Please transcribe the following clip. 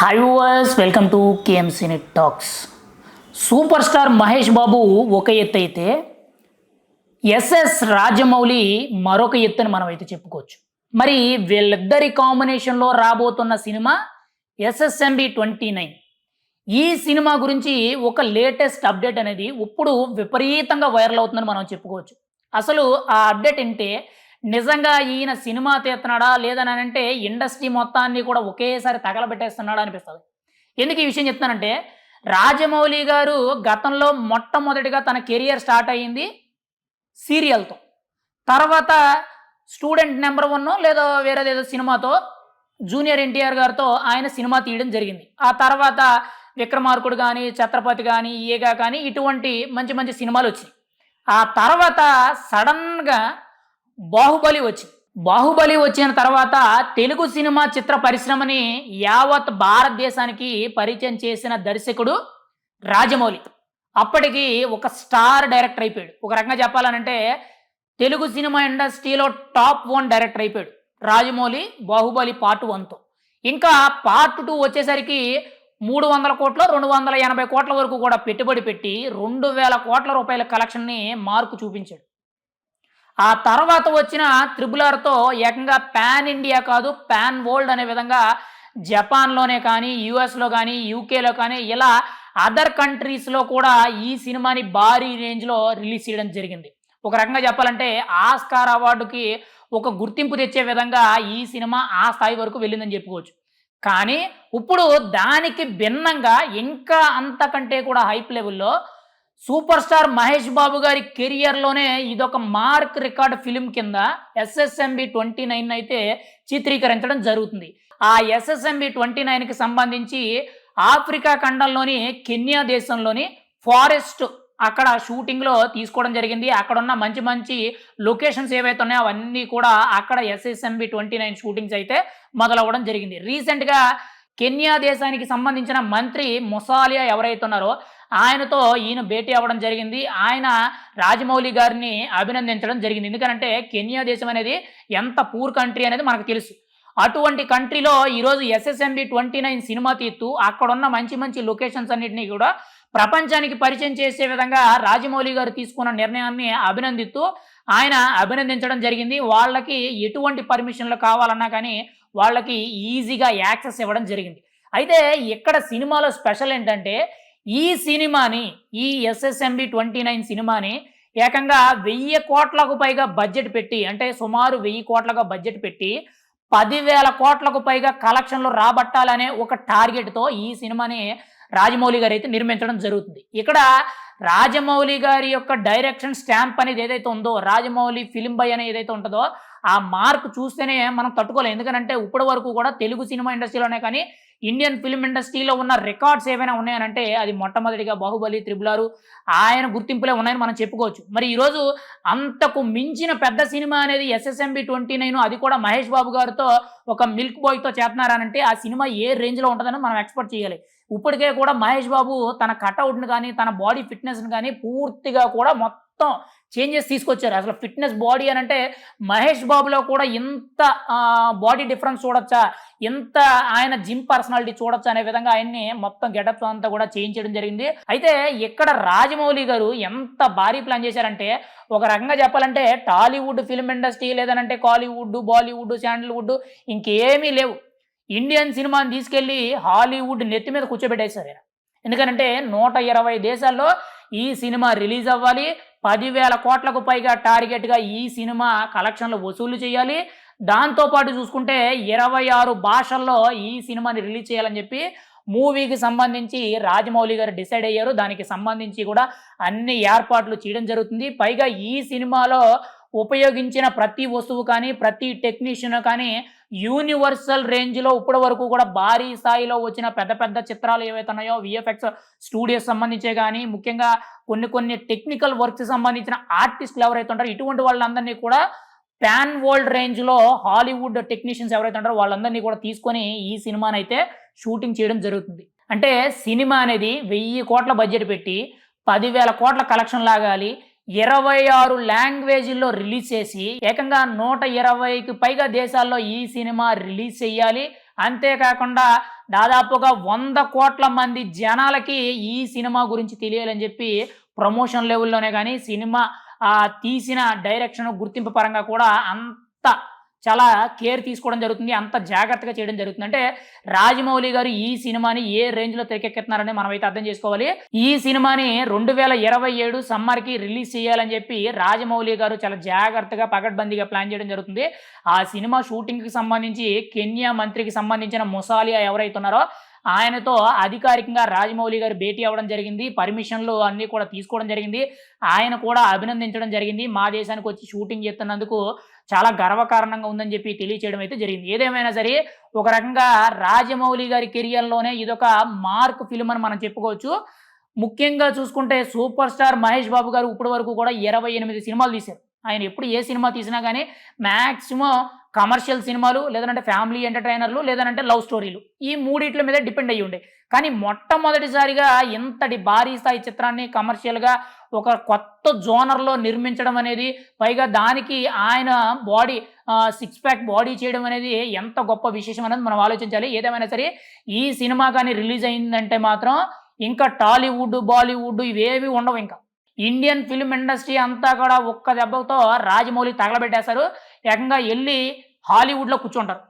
Hi viewers welcome to KMC net talks super star Mahesh Babu ఒక ఎత్తు అయితే SS Rajamouli మరొక ఎత్తు అని మనం అయితే చెప్పుకోవచ్చు. మరి వీళ్ళిద్దరి కాంబినేషన్లో రాబోతున్న సినిమా ఎస్ఎస్ఎంబి ట్వంటీ నైన్ ఈ సినిమా గురించి ఒక లేటెస్ట్ అప్డేట్ అనేది ఇప్పుడు విపరీతంగా వైరల్ అవుతుందని మనం చెప్పుకోవచ్చు. అసలు ఆ అప్డేట్ అంటే నిజంగా ఈయన సినిమా తీస్తున్నాడా లేదని అంటే ఇండస్ట్రీ మొత్తాన్ని కూడా ఒకేసారి తగలబెట్టేస్తున్నాడా అనిపిస్తుంది. ఎందుకు ఈ విషయం చెప్తానంటే రాజమౌళి గారు గతంలో మొట్టమొదటిగా తన కెరియర్ స్టార్ట్ అయ్యింది సీరియల్తో. తర్వాత స్టూడెంట్ నెంబర్ వన్ లేదా వేరేదేదో సినిమాతో జూనియర్ ఎన్టీఆర్ గారితో ఆయన సినిమా తీయడం జరిగింది. ఆ తర్వాత విక్రమార్కుడు కానీ ఛత్రపతి కానీ ఈగా కానీ ఇటువంటి మంచి మంచి సినిమాలు వచ్చాయి ఆ తర్వాత సడన్గా బాహుబలి వచ్చింది బాహుబలి వచ్చిన తర్వాత తెలుగు సినిమా చిత్ర పరిశ్రమని యావత్ భారతదేశానికి పరిచయం చేసిన దర్శకుడు రాజమౌళి. అప్పటికి ఒక స్టార్ డైరెక్టర్ అయిపోయాడు. ఒక రకంగా చెప్పాలనంటే తెలుగు సినిమా ఇండస్ట్రీలో టాప్ వన్ డైరెక్టర్ అయిపోయాడు రాజమౌళి బాహుబలి పార్ట్ వన్తో. ఇంకా పార్ట్ టూ వచ్చేసరికి మూడు వందల కోట్ల రెండు వందల ఎనభై కోట్ల వరకు కూడా పెట్టుబడి పెట్టి రెండు వేల కోట్ల రూపాయల కలెక్షన్ని మార్కు చూపించాడు. ఆ తర్వాత వచ్చిన త్రిబులర్తో ఏకంగా పాన్ ఇండియా కాదు పాన్ వరల్డ్ అనే విధంగా జపాన్లోనే కానీ యుఎస్లో కానీ యూకేలో కానీ ఇలా అదర్ కంట్రీస్లో కూడా ఈ సినిమాని భారీ రేంజ్లో రిలీజ్ చేయడం జరిగింది. ఒక రకంగా చెప్పాలంటే ఆస్కార్ అవార్డుకి ఒక గుర్తింపు తెచ్చే విధంగా ఈ సినిమా ఆ స్థాయి వరకు వెళ్ళిందని చెప్పుకోవచ్చు. కానీ ఇప్పుడు దానికి భిన్నంగా ఇంకా అంతకంటే కూడా హైప్ లెవెల్లో సూపర్ స్టార్ మహేష్ బాబు గారి కెరియర్లోనే ఇదొక మార్క్ రికార్డ్ ఫిలిం కింద ఎస్ఎస్ఎంబి ట్వంటీ నైన్ అయితే చిత్రీకరించడం జరుగుతుంది. ఆ ఎస్ఎస్ఎంబి ట్వంటీ నైన్కి సంబంధించి ఆఫ్రికా ఖండంలోని కెన్యా దేశంలోని ఫారెస్ట్ అక్కడ షూటింగ్లో తీసుకోవడం జరిగింది. అక్కడ ఉన్న మంచి మంచి లొకేషన్స్ ఏవైతే ఉన్నాయో అవన్నీ కూడా అక్కడ ఎస్ఎస్ఎంబి ట్వంటీ నైన్ షూటింగ్స్ అయితే మొదలవ్వడం జరిగింది. రీసెంట్గా కెన్యా దేశానికి సంబంధించిన మంత్రి ముసాలియా ఎవరైతే ఉన్నారో ఆయనతో ఈయన భేటీ అవ్వడం జరిగింది. ఆయన రాజమౌళి గారిని అభినందించడం జరిగింది. ఎందుకంటే కెన్యా దేశం అనేది ఎంత పూర్ కంట్రీ అనేది మనకు తెలుసు. అటువంటి కంట్రీలో ఈరోజు ఎస్ఎస్ఎంబి ట్వంటీ నైన్ సినిమా తీస్తూ అక్కడున్న మంచి మంచి లొకేషన్స్ అన్నింటినీ కూడా ప్రపంచానికి పరిచయం చేసే విధంగా రాజమౌళి గారు తీసుకున్న నిర్ణయాన్ని అభినందిస్తూ ఆయన అభినందించడం జరిగింది. వాళ్ళకి ఎటువంటి పర్మిషన్లు కావాలన్నా కానీ వాళ్ళకి ఈజీగా యాక్సెస్ ఇవ్వడం జరిగింది. అయితే ఇక్కడ సినిమాలో స్పెషల్ ఏంటంటే ఈ సినిమాని ఈ ఎస్ఎస్ఎంబి ట్వంటీ నైన్ సినిమాని ఏకంగా వెయ్యి కోట్లకు పైగా బడ్జెట్ పెట్టి అంటే సుమారు వెయ్యి కోట్లుగా బడ్జెట్ పెట్టి పదివేల కోట్లకు పైగా కలెక్షన్లు రాబట్టాలనే ఒక టార్గెట్తో ఈ సినిమాని రాజమౌళి గారు అయితే నిర్మించడం జరుగుతుంది. ఇక్కడ రాజమౌళి గారి యొక్క డైరెక్షన్ స్టాంప్ అనేది ఏదైతే ఉందో రాజమౌళి ఫిలిం బై అనేది ఏదైతే ఉంటుందో ఆ మార్క్ చూస్తేనే మనం తట్టుకోలేం. ఎందుకంటే ఇప్పటి వరకు కూడా తెలుగు సినిమా ఇండస్ట్రీలోనే కానీ ఇండియన్ ఫిల్మ్ ఇండస్ట్రీలో ఉన్న రికార్డ్స్ ఏమైనా ఉన్నాయనంటే అది మొట్టమొదటిగా బాహుబలి త్రిబులారు ఆయన గుర్తింపులే ఉన్నాయని మనం చెప్పుకోవచ్చు. మరి ఈరోజు అంతకు మించిన పెద్ద సినిమా అనేది ఎస్ఎస్ఎంబి ట్వంటీ నైన్ అది కూడా మహేష్ బాబు గారితో ఒక మిల్క్ బాయ్తో చేస్తున్నారనంటే ఆ సినిమా ఏ రేంజ్లో ఉంటుందని మనం ఎక్స్పెక్ట్ చేయాలి. ఇప్పటికే కూడా మహేష్ బాబు తన కట్అవుట్ని కానీ తన బాడీ ఫిట్నెస్ని కానీ పూర్తిగా కూడా మొత్తం చేంజెస్ తీసుకొచ్చారు. అసలు ఫిట్నెస్ బాడీ అని అంటే మహేష్ బాబులో కూడా ఇంత బాడీ డిఫరెన్స్ చూడొచ్చా? ఇంత ఆయన జిమ్ పర్సనాలిటీ చూడొచ్చా అనే విధంగా ఆయన్ని మొత్తం గెటప్ అంతా కూడా చేయించడం జరిగింది. అయితే ఇక్కడ రాజమౌళి గారు ఎంత భారీ ప్లాన్ చేశారంటే ఒక రకంగా చెప్పాలంటే టాలీవుడ్ ఫిల్మ్ ఇండస్ట్రీ లేదనంటే కాలీవుడ్ బాలీవుడ్ శాండల్వుడ్ ఇంకేమీ లేవు. ఇండియన్ సినిమాని తీసుకెళ్ళి హాలీవుడ్ నెత్తి మీద కూర్చోబెట్టేశారు ఎందుకంటే నూట ఇరవై దేశాల్లో ఈ సినిమా రిలీజ్ అవ్వాలి. పదివేల కోట్లకు పైగా టార్గెట్గా ఈ సినిమా కలెక్షన్లు వసూలు చేయాలి. దాంతోపాటు చూసుకుంటే ఇరవై ఆరు భాషల్లో ఈ సినిమాని రిలీజ్ చేయాలని చెప్పి మూవీకి సంబంధించి రాజమౌళి గారు డిసైడ్ అయ్యారు. దానికి సంబంధించి కూడా అన్ని ఏర్పాట్లు చేయడం జరుగుతుంది. పైగా ఈ సినిమాలో ఉపయోగించిన ప్రతి వస్తువు కానీ ప్రతి టెక్నీషియన్ కానీ యూనివర్సల్ రేంజ్లో ఇప్పటి వరకు కూడా భారీ స్థాయిలో వచ్చిన పెద్ద పెద్ద చిత్రాలు ఏవైతే ఉన్నాయో విఎఫ్ఎక్స్ స్టూడియోస్ సంబంధించే కానీ ముఖ్యంగా కొన్ని కొన్ని టెక్నికల్ వర్క్స్ సంబంధించిన ఆర్టిస్టులు ఎవరైతే ఉంటారో ఇటువంటి వాళ్ళందరినీ కూడా ప్యాన్ వరల్డ్ రేంజ్లో హాలీవుడ్ టెక్నీషియన్స్ ఎవరైతే ఉంటారో వాళ్ళందరినీ కూడా తీసుకొని ఈ సినిమాని అయితే షూటింగ్ చేయడం జరుగుతుంది. అంటే సినిమా అనేది వెయ్యి కోట్ల బడ్జెట్ పెట్టి పదివేల కోట్ల కలెక్షన్ లాగాలి ఇరవై ఆరు లాంగ్వేజ్లో రిలీజ్ చేసి ఏకంగా నూట ఇరవైకి పైగా దేశాల్లో ఈ సినిమా రిలీజ్ చేయాలి. అంతేకాకుండా దాదాపుగా వంద కోట్ల మంది జనాలకి ఈ సినిమా గురించి తెలియాలని చెప్పి ప్రమోషన్ లెవెల్లోనే కానీ సినిమా తీసిన డైరెక్షన్ గుర్తింపు పరంగా కూడా అంత చాలా కేర్ తీసుకోవడం జరుగుతుంది అంత జాగ్రత్తగా చేయడం జరుగుతుంది. అంటే రాజమౌళి గారు ఈ సినిమాని ఏ రేంజ్లో తెరకెక్కిస్తున్నారని మనం అయితే అర్థం చేసుకోవాలి. ఈ సినిమాని రెండు వేల ఇరవై ఏడు సమ్మర్కి రిలీజ్ చేయాలని చెప్పి రాజమౌళి గారు చాలా జాగ్రత్తగా పగడ్బందీగా ప్లాన్ చేయడం జరుగుతుంది. ఆ సినిమా షూటింగ్కి సంబంధించి కెన్యా మంత్రికి సంబంధించిన ముసాలియా ఎవరైతే ఉన్నారో ఆయనతో అధికారికంగా రాజమౌళి గారు భేటీ అవ్వడం జరిగింది. పర్మిషన్లు అన్నీ కూడా తీసుకోవడం జరిగింది. ఆయన కూడా అభినందించడం జరిగింది. మా దేశానికి వచ్చి షూటింగ్ చేస్తున్నందుకు చాలా గర్వకారణంగా ఉందని చెప్పి తెలియచేయడం అయితే జరిగింది. ఏదేమైనా సరే ఒక రకంగా రాజమౌళి గారి కెరియర్లోనే ఇదొక మార్క్ ఫిల్మ్ అని మనం చెప్పుకోవచ్చు. ముఖ్యంగా చూసుకుంటే సూపర్ స్టార్ మహేష్ బాబు గారు ఇప్పటి వరకు కూడా ఇరవై ఎనిమిది సినిమాలు తీశారు. ఆయన ఎప్పుడు ఏ సినిమా తీసినా కానీ మ్యాక్సిమం కమర్షియల్ సినిమాలు లేదంటే ఫ్యామిలీ ఎంటర్టైనర్లు లేదంటే లవ్ స్టోరీలు ఈ మూడిట్ల మీద డిపెండ్ అయ్యి ఉండే. కానీ మొట్టమొదటిసారిగా ఇంతటి భారీ స్థాయి చిత్రాన్ని కమర్షియల్గా ఒక కొత్త జోనర్లో నిర్మించడం అనేది పైగా దానికి ఆయన బాడీ సిక్స్ ప్యాక్ బాడీ చేయడం అనేది ఎంత గొప్ప విశేషం అనేది మనం ఆలోచించాలి. ఏదేమైనా సరే ఈ సినిమా కానీ రిలీజ్ అయిందంటే మాత్రం ఇంకా టాలీవుడ్ బాలీవుడ్ ఇవేవి ఉండవు ఇంకా. ఇండియన్ ఫిల్మ్ ఇండస్ట్రీ అంతా కూడా ఒక్క దెబ్బతో రాజమౌళి తగలబెట్టేశారు. ఏకంగా వెళ్ళి హాలీవుడ్లో కూర్చుంటారు.